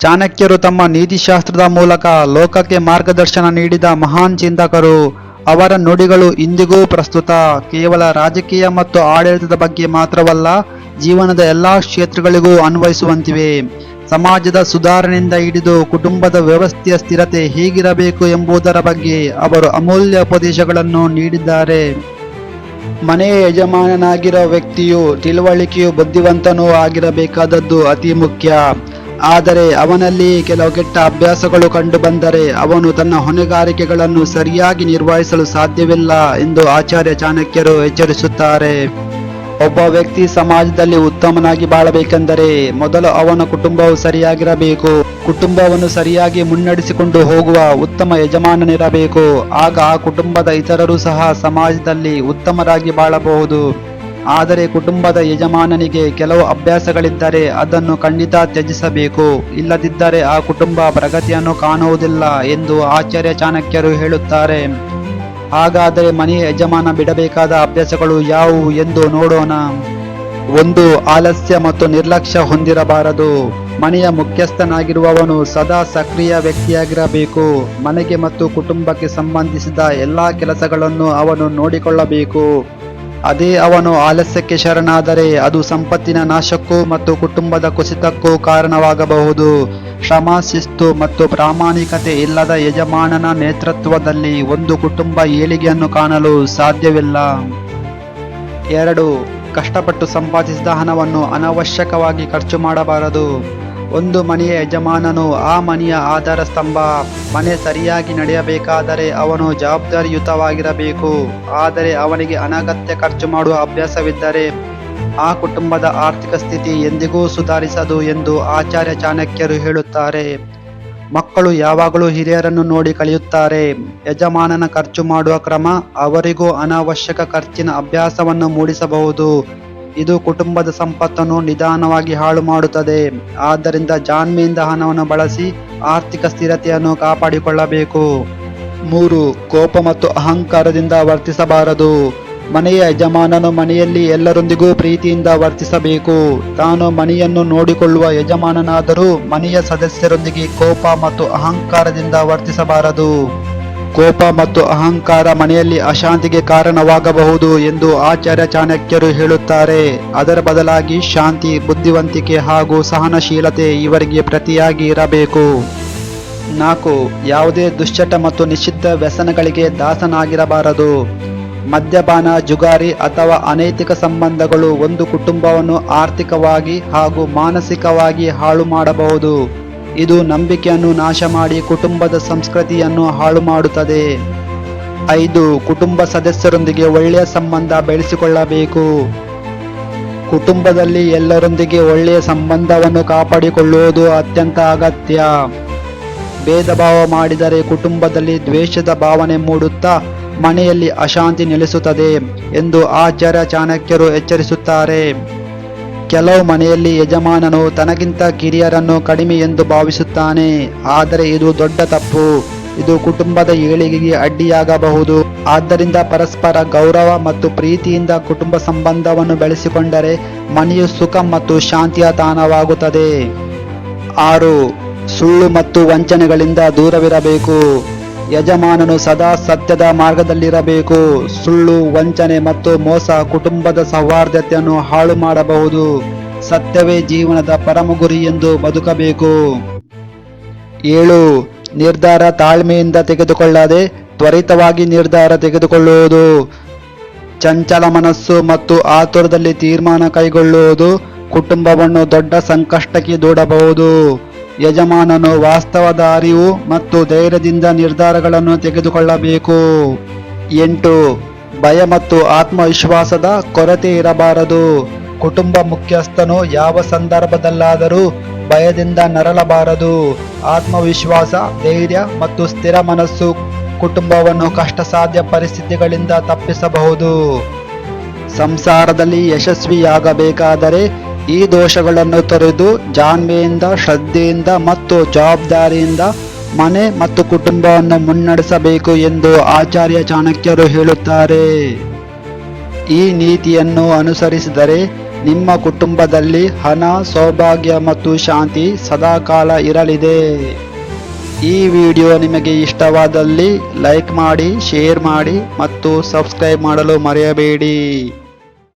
ಚಾಣಕ್ಯರು ತಮ್ಮ ನೀತಿಶಾಸ್ತ್ರದ ಮೂಲಕ ಲೋಕಕ್ಕೆ ಮಾರ್ಗದರ್ಶನ ನೀಡಿದ ಮಹಾನ್ ಚಿಂತಕರು, ಅವರ ನುಡಿಗಳು ಇಂದಿಗೂ ಪ್ರಸ್ತುತ ಕೇವಲ ರಾಜಕೀಯ ಮತ್ತು ಆಡಳಿತದ ಬಗ್ಗೆ ಮಾತ್ರವಲ್ಲ, ಜೀವನದ ಎಲ್ಲಾ ಕ್ಷೇತ್ರಗಳಿಗೂ ಅನ್ವಯಿಸುವಂತಿವೆ. ಸಮಾಜದ ಸುಧಾರಣೆಯಿಂದ ಹಿಡಿದು ಕುಟುಂಬದ ವ್ಯವಸ್ಥೆಯ ಸ್ಥಿರತೆ ಹೇಗಿರಬೇಕು ಎಂಬುದರ ಬಗ್ಗೆ ಅವರು ಅಮೂಲ್ಯ ಉಪದೇಶಗಳನ್ನು ನೀಡಿದ್ದಾರೆ. ಮನೆಯ ಯಜಮಾನನಾಗಿರೋ ವ್ಯಕ್ತಿಯು ತಿಳುವಳಿಕೆಯು ಬುದ್ಧಿವಂತನೂ ಆಗಿರಬೇಕಾದದ್ದು ಅತಿ ಮುಖ್ಯ. ಆದರೆ ಅವನಲ್ಲಿ ಕೆಲವು ಕೆಟ್ಟ ಅಭ್ಯಾಸಗಳು ಕಂಡುಬಂದರೆ ಅವನು ತನ್ನ ಹೊಣೆಗಾರಿಕೆಗಳನ್ನು ಸರಿಯಾಗಿ ನಿರ್ವಹಿಸಲು ಸಾಧ್ಯವಿಲ್ಲ ಎಂದು ಆಚಾರ್ಯ ಚಾಣಕ್ಯರು ಎಚ್ಚರಿಸುತ್ತಾರೆ. ಒಬ್ಬ ವ್ಯಕ್ತಿ ಸಮಾಜದಲ್ಲಿ ಉತ್ತಮನಾಗಿ ಬಾಳಬೇಕೆಂದರೆ ಮೊದಲು ಅವನ ಕುಟುಂಬವು ಸರಿಯಾಗಿರಬೇಕು, ಕುಟುಂಬವನ್ನು ಸರಿಯಾಗಿ ಮುನ್ನಡೆಸಿಕೊಂಡು ಹೋಗುವ ಉತ್ತಮ ಯಜಮಾನನಿರಬೇಕು, ಆಗ ಆ ಕುಟುಂಬದ ಇತರರು ಸಹ ಸಮಾಜದಲ್ಲಿ ಉತ್ತಮರಾಗಿ ಬಾಳಬಹುದು. ಆದರೆ ಕುಟುಂಬದ ಯಜಮಾನನಿಗೆ ಕೆಲವು ಅಭ್ಯಾಸಗಳಿದ್ದರೆ ಅದನ್ನು ಖಂಡಿತ ತ್ಯಜಿಸಬೇಕು. ಇಲ್ಲದಿದ್ದರೆ ಆ ಕುಟುಂಬ ಪ್ರಗತಿಯನ್ನು ಕಾಣುವುದಿಲ್ಲ ಎಂದು ಆಚಾರ್ಯ ಚಾಣಕ್ಯರು ಹೇಳುತ್ತಾರೆ. ಹಾಗಾದರೆ ಮನೆಯ ಯಜಮಾನ ಬಿಡಬೇಕಾದ ಅಭ್ಯಾಸಗಳು ಯಾವುವು ಎಂದು ನೋಡೋಣ. ಒಂದು, ಆಲಸ್ಯ ಮತ್ತು ನಿರ್ಲಕ್ಷ್ಯ ಹೊಂದಿರಬಾರದು. ಮನೆಯ ಮುಖ್ಯಸ್ಥನಾಗಿರುವವನು ಸದಾ ಸಕ್ರಿಯ ವ್ಯಕ್ತಿಯಾಗಿರಬೇಕು. ಮನೆಗೆ ಮತ್ತು ಕುಟುಂಬಕ್ಕೆ ಸಂಬಂಧಿಸಿದ ಎಲ್ಲ ಕೆಲಸಗಳನ್ನು ಅವನು ನೋಡಿಕೊಳ್ಳಬೇಕು. ಅದೇ ಅವನು ಆಲಸ್ಯಕ್ಕೆ ಶರಣಾದರೆ ಅದು ಸಂಪತ್ತಿನ ನಾಶಕ್ಕೂ ಮತ್ತು ಕುಟುಂಬದ ಕುಸಿತಕ್ಕೂ ಕಾರಣವಾಗಬಹುದು. ಶ್ರಮ ಶಿಸ್ತು ಮತ್ತು ಪ್ರಾಮಾಣಿಕತೆ ಇಲ್ಲದ ಯಜಮಾನನ ನೇತೃತ್ವದಲ್ಲಿ ಒಂದು ಕುಟುಂಬ ಏಳಿಗೆಯನ್ನು ಕಾಣಲು ಸಾಧ್ಯವಿಲ್ಲ. ಎರಡು, ಕಷ್ಟಪಟ್ಟು ಸಂಪಾದಿಸಿದ ಹಣವನ್ನು ಅನವಶ್ಯಕವಾಗಿ ಖರ್ಚು ಮಾಡಬಾರದು. ಒಂದು ಮನೆಯ ಯಜಮಾನನು ಆ ಮನೆಯ ಆಧಾರ ಸ್ತಂಭ ಮನೆ ಸರಿಯಾಗಿ ನಡೆಯಬೇಕಾದರೆ ಅವನು ಜವಾಬ್ದಾರಿಯುತವಾಗಿರಬೇಕು. ಆದರೆ ಅವನಿಗೆ ಅನಗತ್ಯ ಖರ್ಚು ಮಾಡುವ ಅಭ್ಯಾಸವಿದ್ದರೆ ಆ ಕುಟುಂಬದ ಆರ್ಥಿಕ ಸ್ಥಿತಿ ಎಂದಿಗೂ ಸುಧಾರಿಸದು ಎಂದು ಆಚಾರ್ಯ ಚಾಣಕ್ಯರು ಹೇಳುತ್ತಾರೆ. ಮಕ್ಕಳು ಯಾವಾಗಲೂ ಹಿರಿಯರನ್ನು ನೋಡಿ ಕಲಿಯುತ್ತಾರೆ ಯಜಮಾನನ ಖರ್ಚು ಮಾಡುವ ಕ್ರಮ ಅವರಿಗೂ ಅನಾವಶ್ಯಕ ಖರ್ಚಿನ ಅಭ್ಯಾಸವನ್ನು ಮೂಡಿಸಬಹುದು. ಇದು ಕುಟುಂಬದ ಸಂಪತ್ತನ್ನು ನಿಧಾನವಾಗಿ ಹಾಳು ಮಾಡುತ್ತದೆ. ಆದ್ದರಿಂದ ಜಾನ್ಮೆಯಿಂದ ಹಣವನ್ನು ಬಳಸಿ ಆರ್ಥಿಕ ಸ್ಥಿರತೆಯನ್ನು ಕಾಪಾಡಿಕೊಳ್ಳಬೇಕು. ಮೂರು, ಕೋಪ ಮತ್ತು ಅಹಂಕಾರದಿಂದ ವರ್ತಿಸಬಾರದು. ಮನೆಯ ಯಜಮಾನನು ಮನೆಯಲ್ಲಿ ಎಲ್ಲರೊಂದಿಗೂ ಪ್ರೀತಿಯಿಂದ ವರ್ತಿಸಬೇಕು. ತಾನು ಮನೆಯನ್ನು ನೋಡಿಕೊಳ್ಳುವ ಯಜಮಾನನಾದರೂ ಮನೆಯ ಸದಸ್ಯರೊಂದಿಗೆ ಕೋಪ ಮತ್ತು ಅಹಂಕಾರದಿಂದ ವರ್ತಿಸಬಾರದು. ಕೋಪ ಮತ್ತು ಅಹಂಕಾರ ಮನೆಯಲ್ಲಿ ಅಶಾಂತಿಗೆ ಕಾರಣವಾಗಬಹುದು ಎಂದು ಆಚಾರ್ಯ ಚಾಣಕ್ಯರು ಹೇಳುತ್ತಾರೆ. ಅದರ ಬದಲಾಗಿ ಶಾಂತಿ, ಬುದ್ಧಿವಂತಿಕೆ ಹಾಗೂ ಸಹನಶೀಲತೆ ಇವರಿಗೆ ಪ್ರತಿಯಾಗಿ ಇರಬೇಕು. ನಾಲ್ಕು, ಯಾವುದೇ ದುಶ್ಚಟ ಮತ್ತು ನಿಷಿದ್ಧ ವ್ಯಸನಗಳಿಗೆ ದಾಸನಾಗಿರಬಾರದು. ಮದ್ಯಪಾನ, ಜುಗಾರಿ ಅಥವಾ ಅನೈತಿಕ ಸಂಬಂಧಗಳು ಒಂದು ಕುಟುಂಬವನ್ನು ಆರ್ಥಿಕವಾಗಿ ಹಾಗೂ ಮಾನಸಿಕವಾಗಿ ಹಾಳು ಮಾಡಬಹುದು. ಇದು ನಂಬಿಕೆಯನ್ನು ನಾಶ ಮಾಡಿ ಕುಟುಂಬದ ಸಂಸ್ಕೃತಿಯನ್ನು ಹಾಳು ಮಾಡುತ್ತದೆ. ಐದು, ಕುಟುಂಬ ಸದಸ್ಯರೊಂದಿಗೆ ಒಳ್ಳೆಯ ಸಂಬಂಧ ಬೆಳೆಸಿಕೊಳ್ಳಬೇಕು. ಕುಟುಂಬದಲ್ಲಿ ಎಲ್ಲರೊಂದಿಗೆ ಒಳ್ಳೆಯ ಸಂಬಂಧವನ್ನು ಕಾಪಾಡಿಕೊಳ್ಳುವುದು ಅತ್ಯಂತ ಅಗತ್ಯ. ಭೇದ ಭಾವ ಮಾಡಿದರೆ ಕುಟುಂಬದಲ್ಲಿ ದ್ವೇಷದ ಭಾವನೆ ಮೂಡುತ್ತಾ ಮನೆಯಲ್ಲಿ ಅಶಾಂತಿ ನೆಲೆಸುತ್ತದೆ ಎಂದು ಆಚಾರ್ಯ ಚಾಣಕ್ಯರು ಎಚ್ಚರಿಸುತ್ತಾರೆ. ಕೆಲವು ಮನೆಯಲ್ಲಿ ಯಜಮಾನನು ತನಗಿಂತ ಕಿರಿಯರನ್ನು ಕಡಿಮೆ ಎಂದು ಭಾವಿಸುತ್ತಾನೆ. ಆದರೆ ಇದು ದೊಡ್ಡ ತಪ್ಪು. ಇದು ಕುಟುಂಬದ ಏಳಿಗೆಗೆ ಅಡ್ಡಿಯಾಗಬಹುದು. ಆದ್ದರಿಂದ ಪರಸ್ಪರ ಗೌರವ ಮತ್ತು ಪ್ರೀತಿಯಿಂದ ಕುಟುಂಬ ಸಂಬಂಧವನ್ನು ಬೆಳೆಸಿಕೊಂಡರೆ ಮನೆಯು ಸುಖ ಮತ್ತು ಶಾಂತಿಯ ತಾಣವಾಗುತ್ತದೆ. ಆರು, ಸುಳ್ಳು ಮತ್ತು ವಂಚನೆಗಳಿಂದ ದೂರವಿರಬೇಕು. ಯಜಮಾನನು ಸದಾ ಸತ್ಯದ ಮಾರ್ಗದಲ್ಲಿರಬೇಕು. ಸುಳ್ಳು, ವಂಚನೆ ಮತ್ತು ಮೋಸ ಕುಟುಂಬದ ಸೌಹಾರ್ದತೆಯನ್ನು ಹಾಳು ಮಾಡಬಹುದು. ಸತ್ಯವೇ ಜೀವನದ ಪರಮ ಗುರಿ ಎಂದು ಬದುಕಬೇಕು. ಏಳು, ನಿರ್ಧಾರ ತಾಳ್ಮೆಯಿಂದ ತೆಗೆದುಕೊಳ್ಳದೆ ತ್ವರಿತವಾಗಿ ನಿರ್ಧಾರ ತೆಗೆದುಕೊಳ್ಳುವುದು. ಚಂಚಲ ಮನಸ್ಸು ಮತ್ತು ಆತುರದಲ್ಲಿ ತೀರ್ಮಾನ ಕೈಗೊಳ್ಳುವುದು ಕುಟುಂಬವನ್ನು ದೊಡ್ಡ ಸಂಕಷ್ಟಕ್ಕೆ ದೂಡಬಹುದು. ಯಜಮಾನನು ವಾಸ್ತವದ ಅರಿವು ಮತ್ತು ಧೈರ್ಯದಿಂದ ನಿರ್ಧಾರಗಳನ್ನು ತೆಗೆದುಕೊಳ್ಳಬೇಕು. ಎಂಟು, ಭಯ ಮತ್ತು ಆತ್ಮವಿಶ್ವಾಸದ ಕೊರತೆ ಇರಬಾರದು. ಕುಟುಂಬ ಮುಖ್ಯಸ್ಥನು ಯಾವ ಸಂದರ್ಭದಲ್ಲಾದರೂ ಭಯದಿಂದ ನರಳಬಾರದು. ಆತ್ಮವಿಶ್ವಾಸ, ಧೈರ್ಯ ಮತ್ತು ಸ್ಥಿರ ಮನಸ್ಸು ಕುಟುಂಬವನ್ನು ಕಷ್ಟಸಾಧ್ಯ ಪರಿಸ್ಥಿತಿಗಳಿಂದ ತಪ್ಪಿಸಬಹುದು. ಸಂಸಾರದಲ್ಲಿ ಯಶಸ್ವಿಯಾಗಬೇಕಾದರೆ ಈ ದೋಷಗಳನ್ನು ತೊರೆದು ಜಾಣ್ಮೆಯಿಂದ, ಶ್ರದ್ಧೆಯಿಂದ ಮತ್ತು ಜವಾಬ್ದಾರಿಯಿಂದ ಮನೆ ಮತ್ತು ಕುಟುಂಬವನ್ನು ಮುನ್ನಡೆಸಬೇಕು ಎಂದು ಆಚಾರ್ಯ ಚಾಣಕ್ಯರು ಹೇಳುತ್ತಾರೆ. ಈ ನೀತಿಯನ್ನು ಅನುಸರಿಸಿದರೆ ನಿಮ್ಮ ಕುಟುಂಬದಲ್ಲಿ ಹಣ ಸೌಭಾಗ್ಯ ಮತ್ತು ಶಾಂತಿ ಸದಾಕಾಲ ಇರಲಿದೆ. ಈ ವಿಡಿಯೋ ನಿಮಗೆ ಇಷ್ಟವಾದಲ್ಲಿ ಲೈಕ್ ಮಾಡಿ, ಶೇರ್ ಮಾಡಿ ಮತ್ತು ಸಬ್ಸ್ಕ್ರೈಬ್ ಮಾಡಲು ಮರೆಯಬೇಡಿ.